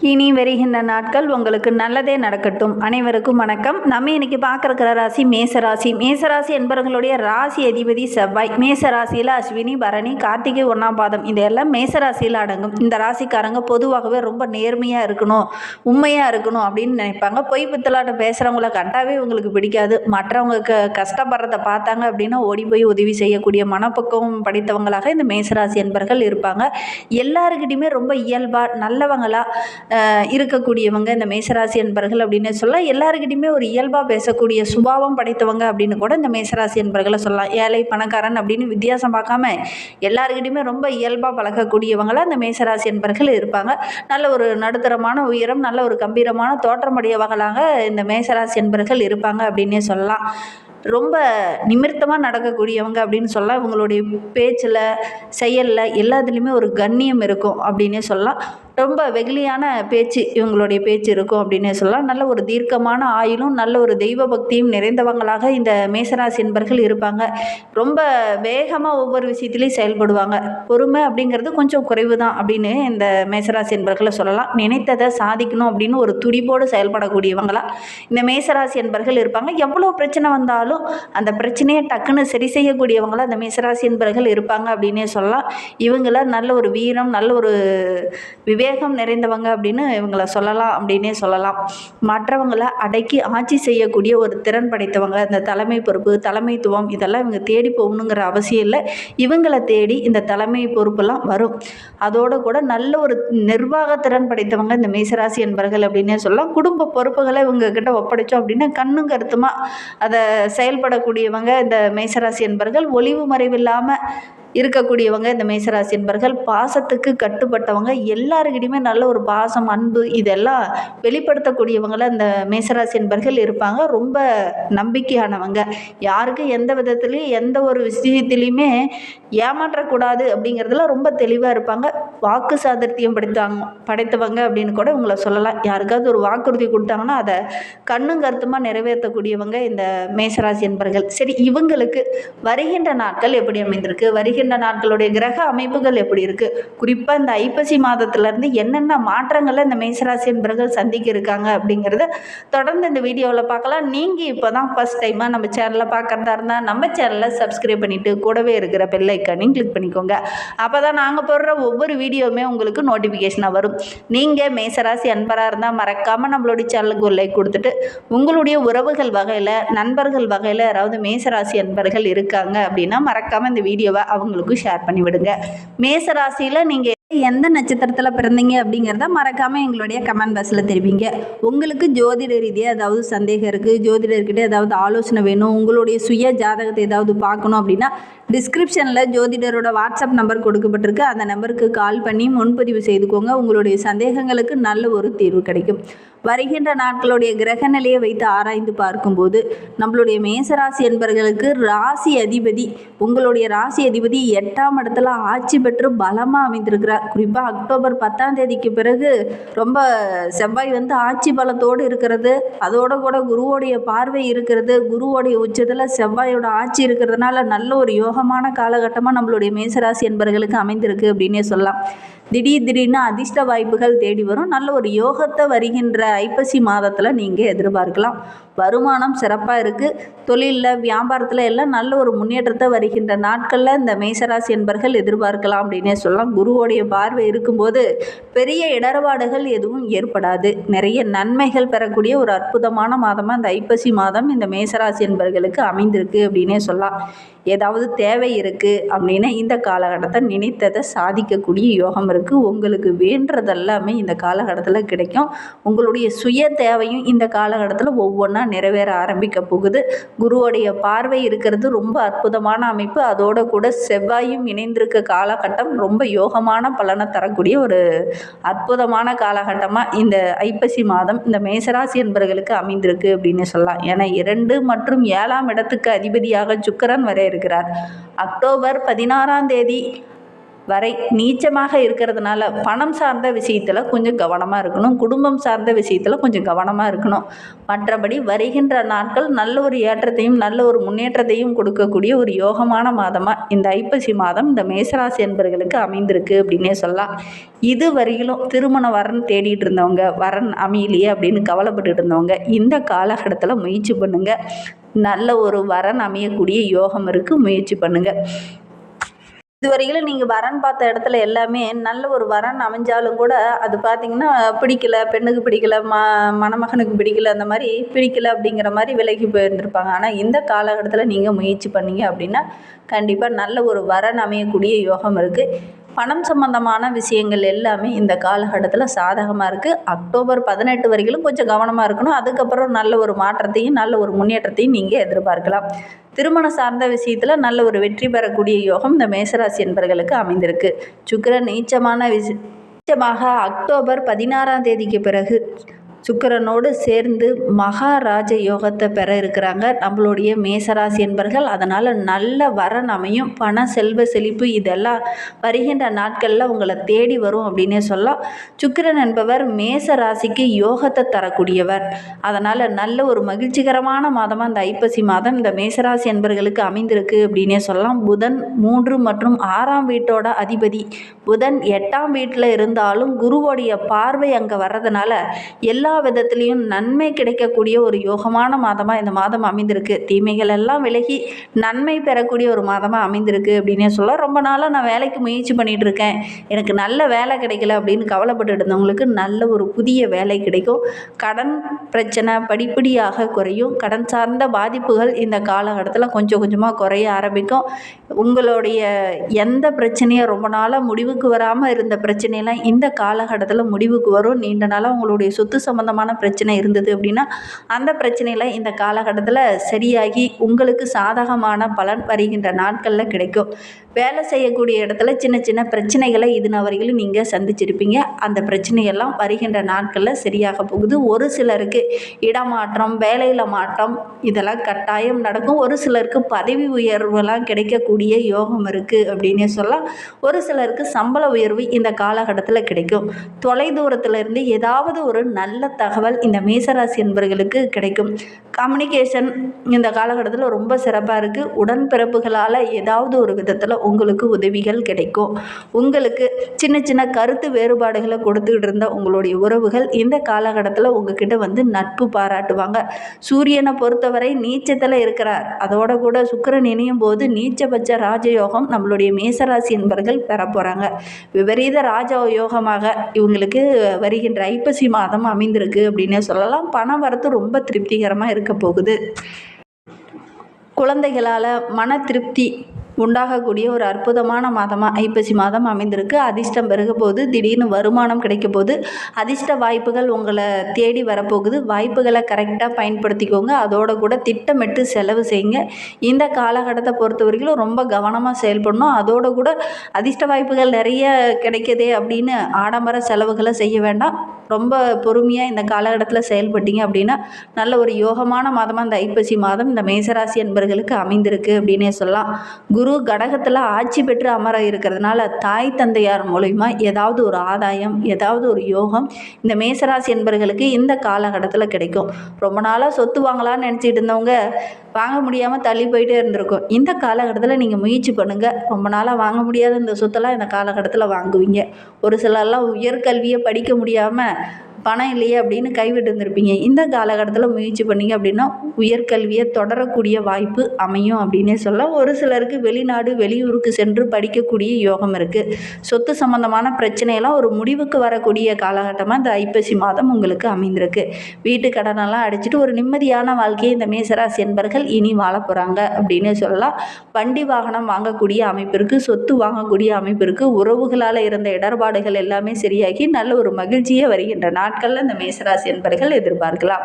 இனி வருகின்ற நாட்கள் உங்களுக்கு நல்லதே நடக்கட்டும். அனைவருக்கும் வணக்கம். நம்ம இன்னைக்கு பார்க்குற ராசி மேசராசி. மேசராசி என்பவர்களுடைய ராசி அதிபதி செவ்வாய். மேசராசியில் அஸ்வினி பரணி கார்த்திகை ஒன்றாம் பாதம். இதெல்லாம் மேசராசியில் அடங்கும். இந்த ராசிக்காரங்க பொதுவாகவே ரொம்ப நேர்மையாக இருக்கணும் உண்மையாக இருக்கணும் அப்படின்னு நினைப்பாங்க. பொய் பித்தலாட்டம் பேசுகிறவங்கள கண்டாவே உங்களுக்கு பிடிக்காது. மற்றவங்க க கஷ்டப்படுறத பார்த்தாங்க அப்படின்னா ஓடி போய் உதவி செய்யக்கூடிய மனப்பக்குவம் படித்தவங்களாக இந்த மேசராசி என்பர்கள் இருப்பாங்க. எல்லாருக்கிட்டையுமே ரொம்ப இயல்பாக நல்லவங்களாக இருக்கக்கூடியவங்க இந்த மேசராசி என்பர்கள் அப்படின்னு சொல்லலாம் எல்லாருக்கிட்டையுமே ஒரு இயல்பாக பேசக்கூடிய சுபாவம் படைத்தவங்க அப்படின்னு கூட இந்த மேசராசி என்பர்களை சொல்லலாம். ஏழை பணக்காரன் அப்படின்னு வித்தியாசம் பார்க்காம எல்லாருக்கிட்டையுமே ரொம்ப இயல்பாக பழகக்கூடியவங்களாக இந்த மேசராசி என்பர்கள் இருப்பாங்க. நல்ல ஒரு நடுத்தரமான உயரம் நல்ல ஒரு கம்பீரமான தோற்றமுடையவங்களாக இந்த மேசராசி என்பர்கள் இருப்பாங்க அப்படின்னே சொல்லலாம். ரொம்ப நிமிர்த்தமாக நடக்கக்கூடியவங்க அப்படின்னு சொல்லலாம் இவங்களுடைய பேச்சில் செயலில் எல்லாத்துலேயுமே ஒரு கண்ணியம் இருக்கும் அப்படின்னே சொல்லலாம். ரொம்ப வெகுளியான பேச்சு இவங்களுடைய பேச்சு இருக்கும் அப்படின்னே சொல்லலாம். நல்ல ஒரு தீர்க்கமான ஆயுளும் நல்ல ஒரு தெய்வ பக்தியும் நிறைந்தவங்களாக இந்த மேசராசி என்பர்கள் இருப்பாங்க. ரொம்ப வேகமாக ஒவ்வொரு விஷயத்துலையும் செயல்படுவாங்க. பொறுமை அப்படிங்கிறது கொஞ்சம் குறைவு தான் அப்படின்னு இந்த மேசராசி என்பர்களை சொல்லலாம். நினைத்ததை சாதிக்கணும் அப்படின்னு ஒரு துடிப்போடு செயல்படக்கூடியவங்களா இந்த மேசராசி என்பர்கள் இருப்பாங்க. எவ்வளோ பிரச்சனை வந்தாலும் அந்த பிரச்சனையை டக்குன்னு சரி செய்யக்கூடியவங்களா அந்த மேசராசி என்பர்கள் இருப்பாங்க அப்படின்னே சொல்லலாம். இவங்கள நல்ல ஒரு வீரம் நல்ல ஒரு விவேகம் நிறைந்தவங்க அப்படின்னு இவங்களை சொல்லலாம் அப்படின்னே சொல்லலாம். மற்றவங்களை அடக்கி ஆட்சி செய்யக்கூடிய ஒரு திறன் படைத்தவங்க இந்த தலைமை பொறுப்பு தலைமைத்துவம் இதெல்லாம் இவங்க தேடி போகணுங்கிற அவசியம் இல்லை. இவங்களை தேடி இந்த தலைமை பொறுப்பெல்லாம் வரும். அதோடு கூட நல்ல ஒரு நிர்வாக திறன் படைத்தவங்க இந்த மேசராசி என்பர்கள் அப்படின்னே சொல்லலாம். குடும்ப பொறுப்புகளை இவங்க கிட்ட ஒப்படைச்சோம் அப்படின்னா கண்ணும் கருத்துமா அதை செயல்படக்கூடியவங்க இந்த மேசராசி என்பர்கள். ஒளிவு மறைவில்லாமல் இருக்கக்கூடியவங்க இந்த மேசராசி என்பர்கள் பாசத்துக்கு கட்டுப்பட்டவங்க எல்லாருக்கிட்டையுமே நல்ல ஒரு பாசம் அன்பு இதெல்லாம் வெளிப்படுத்தக்கூடியவங்கள இந்த மேசராசி என்பர்கள் இருப்பாங்க. ரொம்ப நம்பிக்கையானவங்க. யாருக்கும் எந்த விதத்துலேயும் எந்த ஒரு விஷயத்துலையுமே ஏமாற்றக்கூடாது அப்படிங்கிறதுல ரொம்ப தெளிவாக இருப்பாங்க. வாக்கு சாதர்த்தியம் படைத்தாங்க படைத்தவங்க அப்படின்னு கூட உங்களை சொல்லலாம். யாருக்காவது ஒரு வாக்குறுதி கொடுத்தாங்கன்னா அதை கண்ணும் கருத்துமாக நிறைவேற்றக்கூடியவங்க இந்த மேசராசி என்பர்கள். சரி இவங்களுக்கு வருகின்ற நாட்கள் எப்படி அமைந்திருக்கு? வருகின்ற நாட்களுடைய கிரக அமைப்புகள் எப்படி இருக்கு? குறிப்பாக இந்த ஐப்பசி மாதத்துலேருந்து என்னென்ன மாற்றங்களை இந்த மேசராசி என்பர்கள் சந்திக்க இருக்காங்க அப்படிங்கிறத தொடர்ந்து இந்த வீடியோவில் பார்க்கலாம். நீங்கள் இப்போ தான் ஃபஸ்ட் டைமாக நம்ம சேனலில் பார்க்குறதா இருந்தால் நம்ம சேனலை சப்ஸ்கிரைப் பண்ணிவிட்டு கூடவே இருக்கிற பெல்லைக்கானையும் கிளிக் பண்ணிக்கோங்க. அப்போ தான் நாங்கள் போடுற ஒவ்வொரு வீடியோவுமே உங்களுக்கு நோட்டிஃபிகேஷனாக வரும். நீங்கள் மேசராசி அன்பராக இருந்தால் மறக்காமல் நம்மளுடைய சேனலுக்கு ஒரு லைக் கொடுத்துட்டு உங்களுடைய உறவுகள் வகையில் நண்பர்கள் வகையில் யாராவது மேசராசி அன்பர்கள் இருக்காங்க அப்படின்னா மறக்காமல் இந்த வீடியோவை அவங்க மற்றவங்களுக்கும் ஷேர் பண்ணி விடுங்க. மேச ராசியில் நீங்கள் எந்த நட்சத்திரத்தில் பிறந்தீங்க அப்படிங்கிறத மறக்காமல் எங்களுடைய கமெண்ட் பாக்ஸில் தெரிவிங்க. உங்களுக்கு ஜோதிட ரீதியாக ஏதாவது சந்தேகம் இருக்குது ஜோதிடர்கிட்ட ஏதாவது ஆலோசனை வேணும் உங்களுடைய சுய ஜாதகத்தை ஏதாவது பார்க்கணும் அப்படின்னா டிஸ்கிரிப்ஷனில் ஜோதிடரோட வாட்ஸ்அப் நம்பர் கொடுக்கப்பட்டிருக்கு. அந்த நம்பருக்கு கால் பண்ணி முன்பதிவு செய்துக்கோங்க. உங்களுடைய சந்தேகங்களுக்கு நல்ல ஒரு தீர்வு கிடைக்கும். வருகின்ற நாட்களுடைய கிரக நிலையை வைத்து ஆராய்ந்து பார்க்கும்போது நம்மளுடைய மேசராசி என்பவர்களுக்கு ராசி அதிபதி உங்களுடைய ராசி அதிபதி எட்டாம் இடத்துல ஆட்சி பெற்று பலமாக அமைந்திருக்கிறார். குறிப்பாக அக்டோபர் பத்தாம் தேதிக்கு பிறகு ரொம்ப செவ்வாய் வந்து ஆட்சி பலத்தோடு இருக்கிறது. அதோட கூட குருவோடைய பார்வை இருக்கிறது. குருவோடைய உச்சத்தில் செவ்வாயோட ஆட்சி இருக்கிறதுனால நல்ல ஒரு யோகமான காலகட்டமாக நம்மளுடைய மேசராசி என்பவர்களுக்கு அமைந்திருக்கு அப்படின்னே சொல்லலாம். திடீர் திடீர்னு அதிர்ஷ்ட வாய்ப்புகள் தேடி வரும். நல்ல ஒரு யோகத்தை வருகின்ற ஐப்பசி மாதத்தில் நீங்கள் எதிர்பார்க்கலாம். வருமானம் சிறப்பாக இருக்குது தொழிலில் வியாபாரத்தில் எல்லாம் நல்ல ஒரு முன்னேற்றத்தை வருகின்ற நாட்களில் இந்த மேசராசி என்பர்கள் எதிர்பார்க்கலாம் அப்படின்னே சொல்லலாம். குருவோடைய பார்வை இருக்கும்போது பெரிய இடர்பாடுகள் எதுவும் ஏற்படாது. நிறைய நன்மைகள் பெறக்கூடிய ஒரு அற்புதமான மாதமாக இந்த ஐப்பசி மாதம் இந்த மேசராசி என்பர்களுக்கு அமைந்திருக்கு அப்படின்னே சொல்லலாம். ஏதாவது தேவை இருக்குது அப்படின்னா இந்த காலகட்டத்தை நினைத்ததை சாதிக்கக்கூடிய யோகம் இருக்குது உங்களுக்கு வேண்டதெல்லாமே இந்த காலகட்டத்தில் கிடைக்கும். உங்களுடைய சுய தேவையும் இந்த காலகட்டத்தில் ஒவ்வொன்றா நிறைவேற ஆரம்பிக்க போகுது. குருவோடைய பார்வை இருக்கிறது ரொம்ப அற்புதமான அமைப்பு. அதோட கூட செவ்வாயும் இணைந்திருக்க காலகட்டம் ரொம்ப யோகமான பலனை தரக்கூடிய ஒரு அற்புதமான காலகட்டமாக இந்த ஐப்பசி மாதம் இந்த மேசராசி என்பவர்களுக்கு அமைந்திருக்கு அப்படின்னு சொல்லலாம். ஏன்னா இரண்டு மற்றும் ஏழாம் இடத்துக்கு அதிபதியாக சுக்கரன் வர இருக்கிறார். அக்டோபர் பதினாறாம் தேதி வரை நீச்சமாக இருக்கிறதுனால பணம் சார்ந்த விஷயத்தில் கொஞ்சம் கவனமாக இருக்கணும். குடும்பம் சார்ந்த விஷயத்தில் கொஞ்சம் கவனமாக இருக்கணும். மற்றபடி வருகின்ற நாட்கள் நல்ல ஒரு ஏற்றத்தையும் நல்ல ஒரு முன்னேற்றத்தையும் கொடுக்கக்கூடிய ஒரு யோகமான மாதமாக இந்த ஐப்பசி மாதம் இந்த மேசராசி என்பர்களுக்கு அமைந்திருக்கு அப்படின்னே சொல்லலாம். இது வரையிலும் திருமண வரன் தேடிட்டு இருந்தவங்க வரன் அமையலையே அப்படின்னு கவலைப்பட்டுட்டு இருந்தவங்க இந்த காலகட்டத்தில் முயற்சி பண்ணுங்கள் நல்ல ஒரு வரன் அமையக்கூடிய யோகம் இருக்குது முயற்சி பண்ணுங்கள் இதுவரையிலும் நீங்கள் வரன் பார்த்த இடத்துல எல்லாமே நல்ல ஒரு வரன் அமைஞ்சாலும் கூட அது பார்த்திங்கன்னா பிடிக்கல பெண்ணுக்கு பிடிக்கல ம மணமகனுக்கு பிடிக்கல அந்த மாதிரி பிடிக்கல அப்படிங்கிற மாதிரி விலகி போயிருந்திருப்பாங்க. ஆனால் இந்த காலகட்டத்தில் நீங்கள் முயற்சி பண்ணீங்க அப்படின்னா கண்டிப்பாக நல்ல ஒரு வரன் அமையக்கூடிய யோகம் இருக்குது பணம் சம்பந்தமான விஷயங்கள் எல்லாமே இந்த காலகட்டத்தில் சாதகமாக இருக்குது அக்டோபர் பதினெட்டு வரைக்கும் கொஞ்சம் கவனமாக இருக்கணும். அதுக்கப்புறம் நல்ல ஒரு மாற்றத்தையும் நல்ல ஒரு முன்னேற்றத்தையும் நீங்கள் எதிர்பார்க்கலாம். திருமணம் சார்ந்த விஷயத்தில் நல்ல ஒரு வெற்றி பெறக்கூடிய யோகம் இந்த மேசராசி என்பர்களுக்கு அமைந்திருக்கு. சுக்கிரன் நீச்சமான விஷ நீச்சமாக அக்டோபர் பதினாறாம் தேதிக்கு பிறகு சுக்கிரனோடு சேர்ந்து மகாராஜ யோகத்தை பெற இருக்கிறாங்க. நம்மளுடைய மேசராசி என்பர்கள் அதனால் நல்ல வரன் அமையும் பண செல்வ செழிப்பு இதெல்லாம் வருகின்ற நாட்களில் உங்களை தேடி வரும் அப்படின்னே சொல்லலாம். சுக்கிரன் என்பவர் மேச ராசிக்கு யோகத்தை தரக்கூடியவர். அதனால் நல்ல ஒரு மகிழ்ச்சிகரமான மாதமாக இந்த ஐப்பசி மாதம் இந்த மேசராசி என்பர்களுக்கு அமைந்திருக்கு அப்படின்னே சொல்லலாம். புதன் மூன்று மற்றும் ஆறாம் வீட்டோட அதிபதி. புதன் எட்டாம் வீட்டில் இருந்தாலும் குருவோடைய பார்வை அங்கே வர்றதுனால எல்லா எல்லா விதத்துலேயும் நன்மை கிடைக்கக்கூடிய ஒரு யோகமான மாதமாக இந்த மாதம் அமைந்திருக்கு. தீமைகள் எல்லாம் விலகி நன்மை பெறக்கூடிய ஒரு மாதமாக அமைந்திருக்கு அப்படின்னே சொல்ல ரொம்ப நாளாக நான் வேலைக்கு முயற்சி பண்ணிகிட்டு இருக்கேன். எனக்கு நல்ல வேலை கிடைக்கல அப்படின்னு கவலைப்பட்டு இருந்தவங்களுக்கு நல்ல ஒரு புதிய வேலை கிடைக்கும். கடன் பிரச்சனை படிப்படியாக குறையும். கடன் சார்ந்த பாதிப்புகள் இந்த காலகட்டத்தில் கொஞ்சம் கொஞ்சமாக குறைய ஆரம்பிக்கும். உங்களுடைய எந்த பிரச்சனையும் ரொம்ப நாளாக முடிவுக்கு வராமல் இருந்த பிரச்சனையெல்லாம் இந்த காலகட்டத்தில் முடிவுக்கு வரும். நீண்ட நாளாக உங்களுடைய சொத்து சம்மந்தமான பிரச்சனை இருந்தது அப்படின்னா அந்த பிரச்சனையில் இந்த காலகட்டத்தில் சரியாகி உங்களுக்கு சாதகமான பலன் வருகின்ற நாட்களில் கிடைக்கும். வேலை செய்யக்கூடிய இடத்துல சின்ன சின்ன பிரச்சனைகளை இது வரையிலும் நீங்கள் சந்திச்சிருப்பீங்க. அந்த பிரச்சனையெல்லாம் வருகின்ற நாட்களில் சரியாக போகுது. ஒரு சிலருக்கு இடமாற்றம் வேலையில் மாற்றம் இதெல்லாம் கட்டாயம் நடக்கும். ஒரு சிலருக்கு பதவி உயர்வுலாம் கிடைக்கக்கூடிய யோகம் இருக்குது அப்படின்னே சொல்லலாம். ஒரு சிலருக்கு சம்பள உயர்வு இந்த காலகட்டத்தில் கிடைக்கும். தொலைதூரத்திலிருந்து ஏதாவது ஒரு நல்ல தகவல் இந்த மேசராசி என்பவர்களுக்கு கிடைக்கும். கம்யூனிகேஷன் இந்த காலகட்டத்தில் ரொம்ப சிறப்பாக இருக்குது உடன்பிறப்புகளால் ஏதாவது ஒரு விதத்தில் உங்களுக்கு உதவிகள் கிடைக்கும். உங்களுக்கு சின்ன சின்ன கருத்து வேறுபாடுகளை கொடுத்துக்கிட்டு இருந்த உங்களுடைய உறவுகள் இந்த காலகட்டத்தில் உங்ககிட்ட வந்து நட்பு பாராட்டுவாங்க. சூரியனை பொறுத்தவரை நீச்சத்தில் இருக்கிறார். அதோட கூட சுக்கிரன் இணையும் போது நீச்சபட்ச ராஜயோகம் நம்மளுடைய மேசராசி என்பர்கள் பெற போகிறாங்க விபரீத ராஜ யோகமாக இவங்களுக்கு வருகின்ற ஐப்பசி மாதம் அமைந்திருக்கு அப்படின்னே சொல்லலாம். பணம் வரத்து ரொம்ப திருப்திகரமாக இருக்க போகுது. குழந்தைகளால் மன திருப்தி உண்டாகக்கூடிய ஒரு அற்புதமான மாதமாக ஐப்பசி மாதம் அமைந்திருக்கு. அதிர்ஷ்டம் பெருக போது திடீர்னு வருமானம் கிடைக்க போது அதிர்ஷ்ட வாய்ப்புகள் உங்களை தேடி வரப்போகுது. வாய்ப்புகளை கரெக்டாக பயன்படுத்திக்கோங்க. அதோட கூட திட்டமிட்டு செலவு செய்யுங்க. இந்த காலகட்டத்தை பொறுத்த வரைக்கும் ரொம்ப கவனமாக செயல்படணும். அதோட கூட அதிர்ஷ்ட வாய்ப்புகள் நிறைய கிடைக்கிதே அப்படின்னு ஆடம்பர செலவுகளை செய்ய வேண்டாம். ரொம்ப பொறுமையாக இந்த காலகட்டத்தில் செயல்பட்டீங்க அப்படின்னா நல்ல ஒரு யோகமான மாதமாக இந்த ஐப்பசி மாதம் இந்த மேசராசி என்பர்களுக்கு அமைந்திருக்கு அப்படின்னே சொல்லலாம். குரு குரு கடகத்தில் ஆட்சி பெற்று அமர இருக்கிறதுனால தாய் தந்தையார் மூலிமா ஏதாவது ஒரு ஆதாயம் ஏதாவது ஒரு யோகம் இந்த மேசராசி என்பர்களுக்கு இந்த காலகட்டத்தில் கிடைக்கும். ரொம்ப நாளாக சொத்து வாங்கலாம்னு நினச்சிட்டு இருந்தவங்க வாங்க முடியாமல் தள்ளி போயிட்டே இருந்திருக்கும். இந்த காலகட்டத்தில் நீங்கள் முயற்சி பண்ணுங்கள் ரொம்ப நாளாக வாங்க முடியாத இந்த சொத்தெல்லாம் இந்த காலகட்டத்தில் வாங்குவீங்க. ஒரு சிலர்லாம் உயர்கல்வியை படிக்க முடியாமல் பணம் இல்லையே அப்படின்னு கைவிட்டு இருந்திருப்பீங்க இந்த காலகட்டத்தில் முயற்சி பண்ணிங்க அப்படின்னா உயர்கல்வியை தொடரக்கூடிய வாய்ப்பு அமையும் அப்படின்னே சொல்ல ஒரு சிலருக்கு வெளிநாடு வெளியூருக்கு சென்று படிக்கக்கூடிய யோகம் இருக்குது சொத்து சம்மந்தமான பிரச்சனையெல்லாம் ஒரு முடிவுக்கு வரக்கூடிய காலகட்டமாக இந்த ஐப்பசி மாதம் உங்களுக்கு அமைந்திருக்கு. வீட்டு கடனெல்லாம் அடிச்சுட்டு ஒரு நிம்மதியான வாழ்க்கையை இந்த மேசராசி என்பர்கள் இனி வாழ போகிறாங்க அப்படின்னு சொல்லலாம். வண்டி வாகனம் வாங்கக்கூடிய அமைப்பிற்கு சொத்து வாங்கக்கூடிய அமைப்பிற்கு உறவுகளால் இருந்த இடர்பாடுகள் எல்லாமே சரியாகி நல்ல ஒரு மகிழ்ச்சியே வருகின்ற நாட்களில் இந்த மேசராசி என்பர்கள் எதிர்பார்க்கலாம்.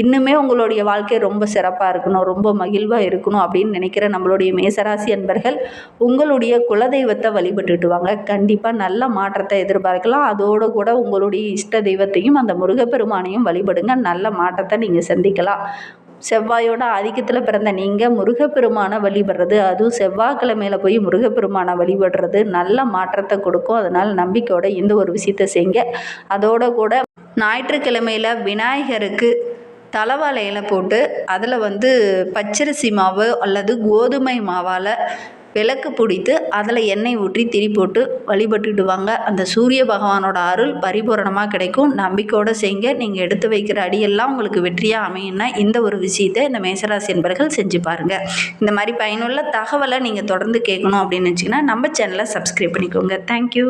இன்னுமே உங்களுடைய வாழ்க்கை ரொம்ப சிறப்பாக இருக்கணும் ரொம்ப மகிழ்வாக இருக்கணும் அப்படின்னு நினைக்கிற நம்மளுடைய மேசராசி என்பர்கள் உங்களுடைய குலதெய்வத்தை வழிபட்டுட்டு வாங்க கண்டிப்பாக நல்ல மாற்றத்தை எதிர்பார்க்கலாம். அதோடு கூட உங்களுடைய இஷ்ட தெய்வத்தையும் அந்த முருகப்பெருமானையும் வழிபடுங்க. நல்ல மாற்றத்தை நீங்கள் சந்திக்கலாம். செவ்வாயோட ஆதிக்கத்தில் பிறந்த நீங்கள் முருகப்பெருமானை வழிபடுறது அதுவும் செவ்வாய்க்கிழமையில் போய் முருகப்பெருமானை வழிபடுறது நல்ல மாற்றத்தை கொடுக்கும். அதனால் நம்பிக்கையோட இந்த ஒரு விஷயத்தை செய்ங்க. அதோட கூட ஞாயிற்றுக்கிழமையில் விநாயகருக்கு தலவாழையில் போட்டு அதில் வந்து பச்சரிசி மாவு அல்லது கோதுமை மாவால் விளக்கு பிடித்து அதில் எண்ணெய் ஊற்றி திரி போட்டு வழிபட்டுடுவாங்க அந்த சூரிய பகவானோட அருள் பரிபூரணமாக கிடைக்கும். நம்பிக்கையோடு செய்யுங்க நீங்கள் எடுத்து வைக்கிற அடியெல்லாம் உங்களுக்கு வெற்றியாக அமையும்னா இந்த ஒரு விஷயத்தை இந்த மேசராசி என்பர்கள் செஞ்சு பாருங்கள் இந்த மாதிரி பயனுள்ள தகவலை நீங்கள் தொடர்ந்து கேட்கணும் அப்படின்னு நினச்சிங்கன்னா நம்ம சேனலை சப்ஸ்கிரைப் பண்ணிக்கோங்க. தேங்க்யூ